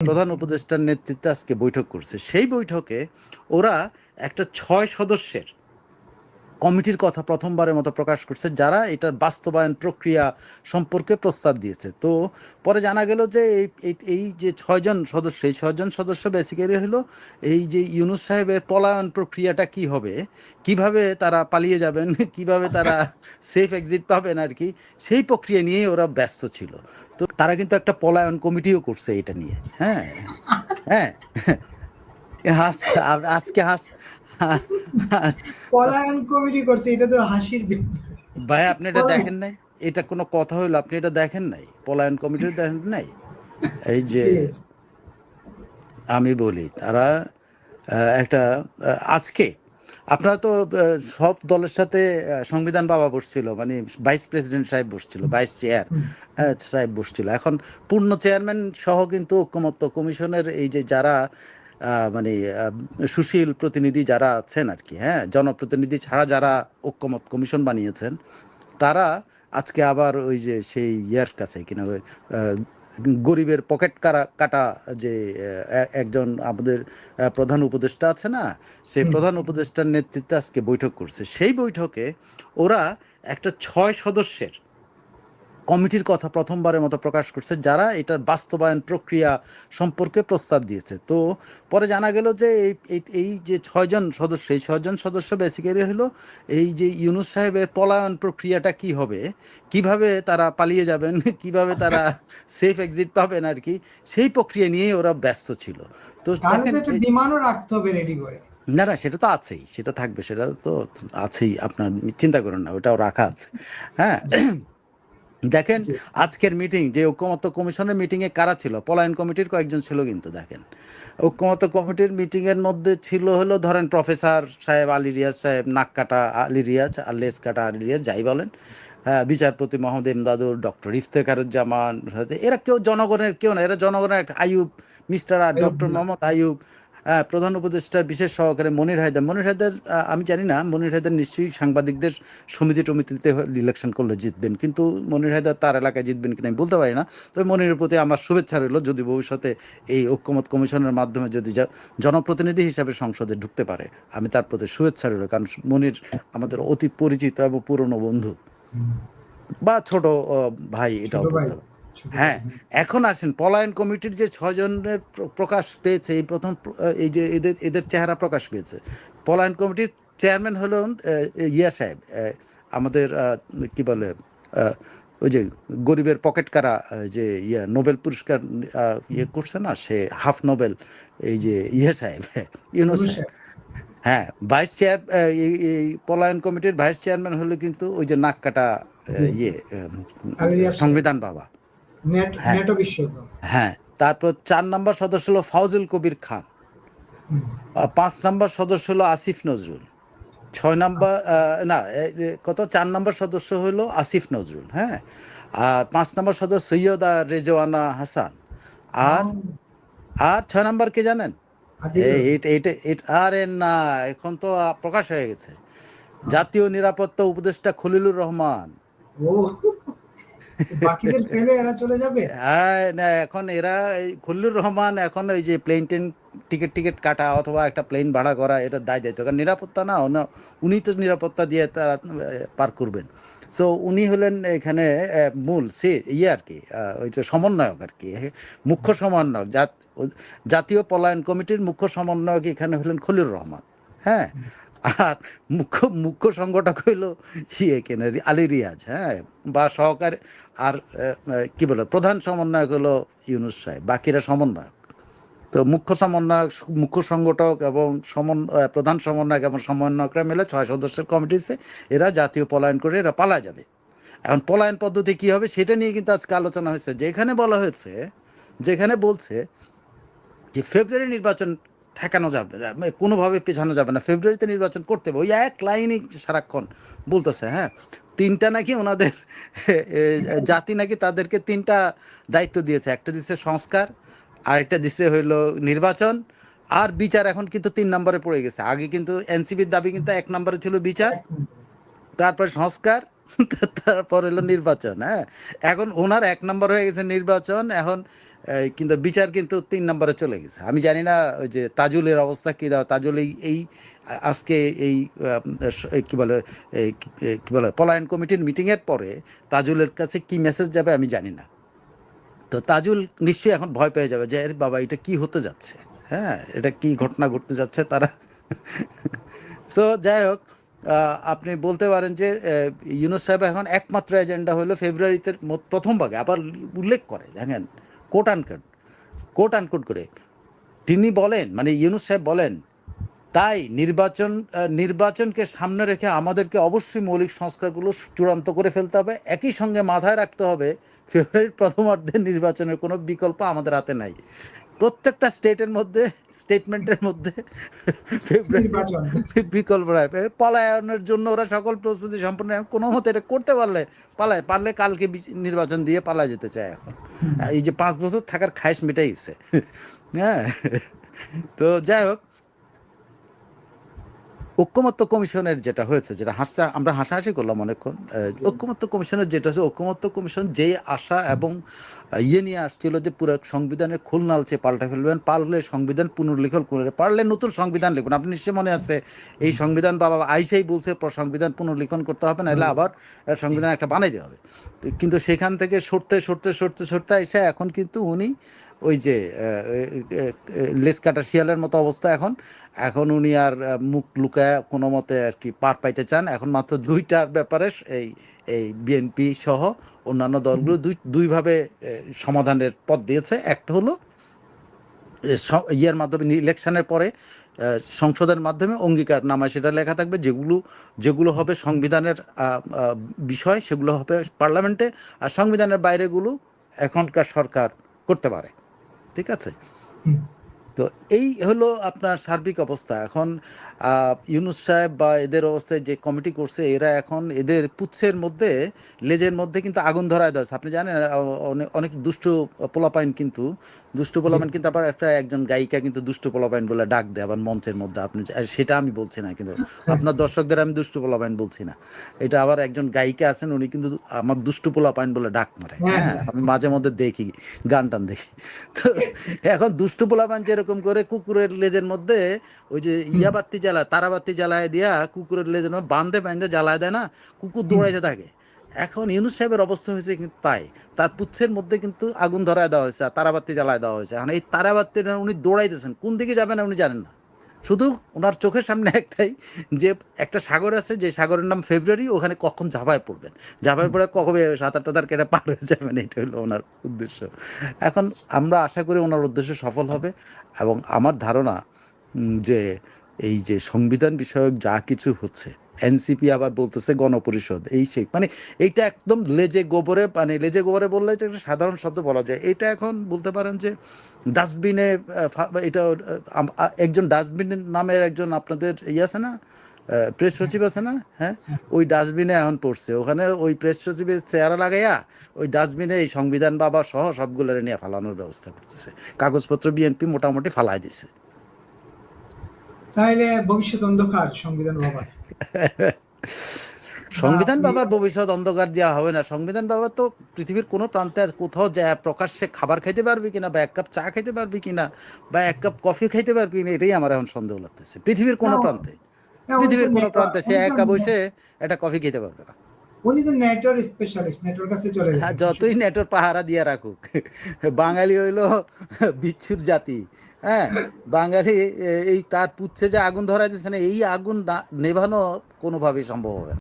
প্রধান উপদেষ্টার নেতৃত্বে আজকে বৈঠক করছে। সেই বৈঠকে ওরা একটা ছয় সদস্যের কমিটির কথা প্রথমবারের মতো প্রকাশ করছে, যারা এটার বাস্তবায়ন প্রক্রিয়া সম্পর্কে প্রস্তাব দিয়েছে। তো পরে জানা গেল যে এই, এই- যে ছয়জন সদস্য, এই ছয়জন সদস্য বেসিক্যালি হলো এই যে ইউনুস সাহেবের পলায়ন প্রক্রিয়াটা কি হবে, কীভাবে তারা পালিয়ে যাবেন, কীভাবে তারা সেফ এক্সিট পাবেন আর কি, সেই প্রক্রিয়া নিয়ে ওরা ব্যস্ত ছিল। তো তারা কিন্তু একটা পলায়ন কমিটিও করছে এটা নিয়ে। হ্যাঁ হ্যাঁ। আজকে হাস পলায়ন কমিটি করছে এটা তো হাসির ভাই আপনি এটা দেখেন নাই? এটা কোনো কথা হইল? আপনি এটা দেখেন নাই? পলায়ন কমিটির দেখেন নাই? এই যে আমি বলি তারা একটা আজকে আপনারা তো সব দলের সাথে সংবিধান বাবা বসছিল মানে ভাইস প্রেসিডেন্ট সাহেব বসছিল ভাইস চেয়ার সাহেব বসছিল। এখন পূর্ণ চেয়ারম্যান সহ কিন্তু ঐক্যমত্য কমিশনের এই যে যারা মানে সুশীল প্রতিনিধি যারা আছেন আর কি হ্যাঁ জনপ্রতিনিধি ছাড়া যারা ঐক্যমত কমিশন বানিয়েছেন তারা আজকে আবার ওই যে সেই ইয়ার কাছে কিনা গরিবের পকেট কারা কাটা যে একজন আমাদের প্রধান উপদেষ্টা আছে না সেই প্রধান উপদেষ্টার নেতৃত্বে আজকে বৈঠক করছে। সেই বৈঠকে ওরা একটা ছয় সদস্যের কমিটির কথা প্রথমবারের মতো প্রকাশ করছে যারা এটার বাস্তবায়ন প্রক্রিয়া সম্পর্কে প্রস্তাব দিয়েছে। তো পরে জানা গেল যে এই এই- এই যে ছয়জন সদস্য এই ছয়জন সদস্য বেসিক্যালি হলো এই যে ইউনুস সাহেবের পলায়ন প্রক্রিয়াটা কি হবে কীভাবে তারা পালিয়ে যাবেন কীভাবে তারা সেফ এক্সিট পাবেন আর কি সেই প্রক্রিয়া নিয়েই ওরা ব্যস্ত ছিল। তো বিমানও রাখতে হবে রেডি করে। না না সেটা তো আছেই সেটা থাকবে সেটা তো আছেই আপনার চিন্তা করেন না ওটাও রাখা আছে। হ্যাঁ দেখেন আজকের মিটিং যে ঐক্যমত্য কমিশনের মিটিং এ কারা ছিল? পলায়ন কমিটির কয়েকজন ছিল কিন্তু দেখেন। ঐক্যমত্য কমিটির মিটিং এর মধ্যে ছিল হলো ধরেন প্রফেসর সাহেব আলী রিয়াজ সাহেব নাক কাটা আলী রিয়াজ আর লেস কাটা আলী রিয়াজ যাই বলেন। হ্যাঁ, বিচারপতি মোহাম্মদ ইমদাদুল ডক্টর ইফতেখারুজ্জামান এরা কেউ জনগণের কেউ না এরা জনগণের আইয়ুব মিস্টার আর ডক্টর। মোহাম্মদ আইয়ুব প্রধান উপদেষ্টার বিশেষ সহকারে মনির হায়দার। মনির হায়দার আমি জানি না মনির হায়দার নিশ্চয়ই সাংবাদিকদের সমিতি টমিতিতে ইলেকশন করলে জিতবেন। কিন্তু মনির হায়দার তার এলাকায় জিতবেন কিনা আমি বলতে পারি না। তবে মনিরের প্রতি আমার শুভেচ্ছা রইল যদি ভবিষ্যতে এই ঐক্যমত কমিশনের মাধ্যমে যদি জনপ্রতিনিধি হিসাবে সংসদে ঢুকতে পারে আমি তার প্রতি শুভেচ্ছা রইল। কারণ মনির আমাদের অতি পরিচিত এবং পুরনো বন্ধু। বা ছোট ভাই এটাও বলতে। হ্যাঁ এখন আসেন পলায়ন কমিটির যে ছজনের প্রকাশ পেয়েছে এই প্রথম এই যে এদের এদের চেহারা প্রকাশ পেয়েছে পলায়ন কমিটির চেয়ারম্যান হলেন ইয়া সাহেব আমাদের কি বলে ওই যে গরিবের পকেট কারা যে ইয়া নোবেল পুরস্কার ইয়ে করছে না সে হাফ নোবেল এই যে ইয়ে সাহেব ইউনুস ইউনুস সাহেব হ্যাঁ ভাইস চেয়ার এই পলায়ন কমিটির ভাইস চেয়ারম্যান হলো কিন্তু ওই যে নাক কাটা ইয়ে সংবিধান বাবা। নেট হ্যাঁ। নেটো বিশ্বকপ হ্যাঁ তারপর চার নম্বর সদস্য হলো ফাউজুল কবির খান। পাঁচ নম্বর সদস্য হলো আসিফ নজরুল। ছয় নম্বর না কত? চার নম্বর সদস্য হলো আসিফ নজরুল হ্যাঁ? আর পাঁচ নম্বর সদস্য সৈয়দা রেজওয়ানা হাসান। আর আর ছয় নম্বর কে জানেন? আরে না এখন তো প্রকাশ হয়ে গেছে। জাতীয় নিরাপত্তা উপদেষ্টা খলিলুর রহমান। বাকিদের ফেলে এরা চলে যাবে? হ্যাঁ না, এখন এরা খলিলুর রহমান এখন ওই যে প্লেন টেন টিকিট টিকিট কাটা অথবা একটা প্লেন ভাড়া করা, এটা দায় দায়িত্ব। কারণ নিরাপত্তা না উনি তো নিরাপত্তা দিয়ে তারা পার করবেন। সো উনি হলেন এখানে মূল, সে ইয়ে আর কি ওই যে সমন্বয়ক আর কি, মুখ্য সমন্বয়ক। জাত, জাতীয় পলায়ন কমিটির মুখ্য সমন্বয়ক এখানে হলেন খলিলুর রহমান। হ্যাঁ আর মুখ্য মুখ্য সংগঠক হইল ইয়ে কেন আলী রিয়াজ হ্যাঁ? বা সহকারী আর কি বলে, প্রধান সমন্বয়ক হলো ইউনুস সাহেব, বাকিরা সমন্বয়ক। তো মুখ্য সমন্বয়ক, মুখ্য সংগঠক এবং সমন প্রধান সমন্বয়ক এবং সমন্বয়করা মিলে ছয় সদস্যের কমিটিতে এরা জাতীয় পলায়ন করে এরা পালা যাবে। এখন পলায়ন পদ্ধতি কি হবে সেটা নিয়ে কিন্তু আজকে আলোচনা হয়েছে। যেখানে বলা হয়েছে, যেখানে বলছে যে ফেব্রুয়ারি নির্বাচন ঠেকানো যাবে মানে কোনোভাবে পেছানো যাবে না। ফেব্রুয়ারিতে নির্বাচন করতে হবে। ওই এক লাইনই সারাক্ষণ বলতেছে হ্যাঁ। তিনটা নাকি ওনাদের জাতি নাকি তাদেরকে তিনটা দায়িত্ব দিয়েছে। একটা দিচ্ছে সংস্কার, আরেকটা দিচ্ছে হইল নির্বাচন। আর বিচার এখন কিন্তু তিন নম্বরে পড়ে গেছে। আগে কিন্তু এনসিবির দাবি কিন্তু এক নম্বরে ছিল বিচার, তারপরে সংস্কার, তারপর হলো নির্বাচন হ্যাঁ। এখন ওনার এক নম্বর হয়ে গেছে নির্বাচন। এখন কিন্তু বিচার কিন্তু তিন নম্বরে চলে গেছে। আমি জানি না ওই যে তাজুলের অবস্থা কী দাও, তাজুল এই এই আজকে এই কি বলে কি- বলে, পলায়ন কমিটির মিটিংয়ের পরে তাজুলের কাছে কি মেসেজ যাবে আমি জানি না। তো তাজুল নিশ্চয়ই এখন ভয় পেয়ে যাবে যে বাবা, এটা কি হতে যাচ্ছে? হ্যাঁ এটা কি ঘটনা ঘটতে যাচ্ছে তারা? সো যাই হোক আপনি বলতে পারেন যে ইউনুস সাহেব এখন একমাত্র এজেন্ডা হলো ফেব্রুয়ারিতে প্রথম ভাগে আবার উল্লেখ করে, দেখেন। কোট আনকোট কোট আনকোট করে। তিনি বলেন মানে ইউনুস সাহেব বলেন, তাই নির্বাচন নির্বাচনকে সামনে রেখে আমাদেরকে অবশ্যই মৌলিক সংস্কারগুলো চূড়ান্ত করে ফেলতে হবে। একই সঙ্গে মাথায় রাখতে হবে, ফেব্রুয়ারির প্রথমার্ধে নির্বাচনের কোনো বিকল্প আমাদের হাতে নাই। প্রত্যেকটা স্টেটের মধ্যে স্টেটমেন্টের মধ্যে বিকল্প পলায়নের জন্য ওরা সকল প্রস্তুতি সম্পন্ন কোনো মতে এটা করতে পারলে পালায় পারলে কালকে বিচ- নির্বাচন দিয়ে পালা যেতে চায় এখন। এই যে পাঁচ বছর থাকার খায়স মেটাইছে। হ্যাঁ। তো যাই হোক ঐক্যমত্য কমিশনের যেটা হয়েছে যেটা হাসা আমরা হাসাহাসি করলাম অনেকক্ষণ ঐক্যমত্য কমিশনের যেটা হচ্ছে ঐক্যমত্য কমিশন যেই আশা এবং ইয়ে নিয়ে আসছিল যে পুরো সংবিধানের খোল নালচে পাল্টে ফেলবেন পারলে সংবিধান পুনর্লিখন করে পারলে নতুন সংবিধান লিখুন। আপনি নিশ্চয়ই মনে আছে এই সংবিধান বাবা আইসাই বলছে সংবিধান পুনর্লিখন করতে হবে না এলে আবার সংবিধান একটা বানাইতে হবে। কিন্তু সেখান থেকে সরতে সরতে সরতে সরতে এসে এখন কিন্তু উনি ওই যে লেজ কাটা শিয়ালের মতো অবস্থা এখন। এখন উনি আর মুখ লুকায় কোনো মতে আর কি পার পাইতে চান। এখন মাত্র দুইটার ব্যাপারে এই এই বিএনপি সহ অন্যান্য দলগুলো দুই দুইভাবে সমাধানের পথ দিয়েছে। একটা হলো ইয়ের মাধ্যমে ইলেকশনের পরে সংসদের মাধ্যমে অঙ্গীকার নামায় সেটা লেখা থাকবে। যেগুলো যেগুলো হবে সংবিধানের বিষয় সেগুলো হবে পার্লামেন্টে। আর সংবিধানের বাইরেগুলো এখনকার সরকার করতে পারে। ঠিক আছে হুম। তো এই হলো আপনার সার্বিক অবস্থা। এখন আহ, ইউনুস সাহেব বা এদের অবস্থায় যে কমিটি করছে এরা এখন এদের পুচ্ছের মধ্যে লেজের মধ্যে কিন্তু আগুন ধরায় দেয় আপনি জানেন অনেক অনেক দুষ্টু পোলাপাইন কিন্তু দুষ্টু পোলাপাইন কিন্তু আবার একটা একজন গায়িকা কিন্তু দুষ্টু পোলাপাইন বলে ডাক দেয় আবার মঞ্চের মধ্যে। আপনি সেটা আমি বলছি না কিন্তু আপনার দর্শকদের আমি দুষ্টু পোলাপাইন বলছি না। এটা আবার একজন গায়িকা আছেন উনি কিন্তু আমার দুষ্টু পোলাপাইন বলে ডাক মারে। হ্যাঁ, হ্যাঁ। আমি মাঝে মধ্যে দেখি গান টান দেখি। তো এখন দুষ্টু পোলাপান যেরকম করে কুকুরের লেজের মধ্যে ওই যে ইয়া বাতি জ্বালায় তারাবাতি জ্বালায় দিয়া কুকুরের লেজের মধ্যে বান্ধে বান্ধে জ্বালায় দেয় না কুকুর দৌড়াইতে থাকে। এখন ইউনুস সাহেবের অবস্থা হয়েছে কিন্তু তাই। তার পুচ্ছের মধ্যে কিন্তু আগুন ধরায় দেওয়া হয়েছে আর তারাবাতি জ্বালায় দেওয়া হয়েছে। এখন এই তারাবাতিটা উনি দৌড়াইতেছেন কোন দিকে যাবেন উনি জানেন না। শুধু ওনার চোখের সামনে একটাই, যে একটা সাগর আছে, যে সাগরের নাম ফেব্রুয়ারি, ওখানে কখন ঝাঁপায় পড়বেন? ঝাঁপায় পড়ে কবে সাঁতার টাতার কেটে পার হয়ে যাবেন এটা হলো ওনার উদ্দেশ্য। এখন আমরা আশা করি ওনার উদ্দেশ্য সফল হবে এবং আমার ধারণা যে এই যে সংবিধান বিষয়ক যা কিছু হচ্ছে এনসিপি আবার বলতেছে গণপরিষদ, এই সেই। মানে এইটা একদম লেজে গোবরে মানে লেজে গোবরে বললে এটা একটা সাধারণ শব্দ বলা যায়। এটা এখন বলতে পারেন যে ডাস্টবিনে এটা একজন ডাস্টবিন নামের একজন আপনাদের ইয়ে আছে না? প্রেস সচিব আছে না? হ্যাঁ? ওই ডাস্টবিনে এখন পড়ছে। ওখানে ওই প্রেস সচিবের চেহারা লাগাইয়া ওই ডাস্টবিনে এই সংবিধান বাবা সহ সবগুলো নিয়ে ফালানোর ব্যবস্থা করতেছে। কাগজপত্র বিএনপি মোটামুটি ফালাই দিছে। তাহলে ভবিষ্যৎ অন্ধকার সংবিধান বাবার। সংবিধান বাবার ভবিষ্যৎ অন্ধকার দেওয়া হবে না। সংবিধান বাবা তো পৃথিবীর কোনো প্রান্তে আর কোথাও যায় প্রকাশ্যে খাবার খাইতে পারবে কিনা বা এক কাপ চা খাইতে পারবে কিনা বা এক কাপ কফি খাইতে পারবে কিনা এটাই আমার এখন সন্দেহ লাগতেছে। পৃথিবীর কোনো প্রান্তে। পৃথিবীর কোনো প্রান্তে সে একা বসে একটা কফি খেতে পারবে না। উনি তো নেটওয়ার্ক স্পেশালিস্ট নেটওয়ার্ক কাছে চলে হ্যাঁ, যাবেন যতই নেটর পাহারা দিয়ে রাখুক বাঙালি হইল বিচ্ছুর জাতি। হ্যাঁ বাঙালি এই তার পুচ্ছে যে আগুন ধরা যাচ্ছে না, এই আগুন নেভানো কোনোভাবেই সম্ভব হবে না।